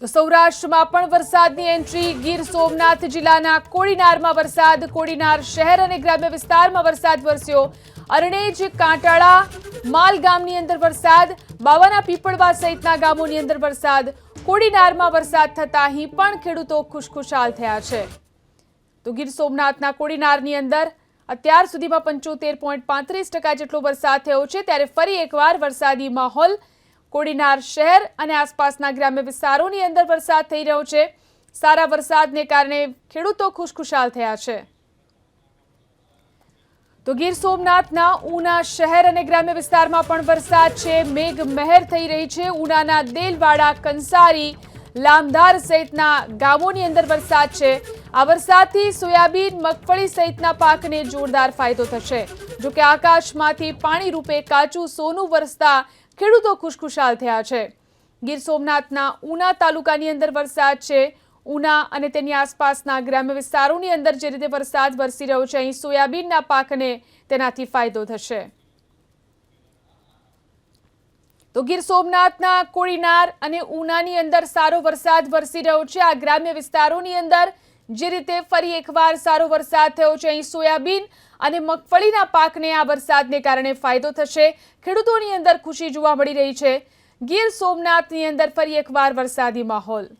તો સૌરાષ્ટ્રમાં પણ વરસાદની એન્ટ્રી. ગીર સોમનાથ જિલ્લાના કોડીનારમાં વરસાદ. કોડીનાર શહેર અને ગ્રામ્ય વિસ્તારમાં વરસાદ વરસ્યો. અરણેજ, કાંટાળા માલ ગામની અંદર વરસાદ. બાવાના પીપળવા સહિતના ગામોની અંદર વરસાદ. કોડીનારમાં વરસાદ થતા અહીં પણ ખેડૂતો ખુશખુશાલ થયા છે. તો ગીર સોમનાથના કોડીનારની અંદર અત્યાર સુધીમાં પંચોતેર પોઈન્ટ પાંત્રીસ ટકા જેટલો વરસાદ થયો છે. ત્યારે ફરી એકવાર વરસાદી માહોલ કોડીનાર શહેર અને આસપાસના ગ્રામ્ય વિસ્તારોની અંદર વરસાદ થઈ રહ્યો છે. સારા વરસાદને કારણે ખેડૂતો ખુશખુશાલ થયા છે. તો ગીર સોમનાથના ઉના શહેર અને ગ્રામ્ય વિસ્તારમાં પણ વરસાદ છે. મેઘ મહેર થઈ રહી છે. ઉનાના દેલવાડા, કંસારી, લામધાર સહિતના ગામોની અંદર વરસાદ છે. આ વરસાદથી સોયાબીન, મગફળી સહિતના પાકને જોરદાર ફાયદો થશે. જો કે આકાશમાંથી પાણી રૂપે કાચું સોનું વરસતા ખેડૂતો ખુશખુશાલ થયા છે. ગીર સોમનાથના ઉના તાલુકાની અંદર વરસાદ છે. ઉના અને તેની આસપાસના ગ્રામ્ય વિસ્તારોની અંદર જે રીતે વરસાદ વરસી રહ્યો છે, અહીં સોયાબીનના પાકને તેનાથી ફાયદો થશે. તો ગીર સોમનાથના કોળીનાર અને ઉનાની અંદર સારો વરસાદ વરસી રહ્યો છે. આ ગ્રામ્ય વિસ્તારોની અંદર જે રીતે ફરી એકવાર સારો વરસાદ થયો છે, અહીં સોયાબીન અને મગફળીના પાકને આ વરસાદને કારણે ફાયદો થશે. ખેડૂતોની અંદર ખુશી જોવા મળી રહી છે. ગીર સોમનાથની અંદર ફરી એકવાર વરસાદી માહોલ.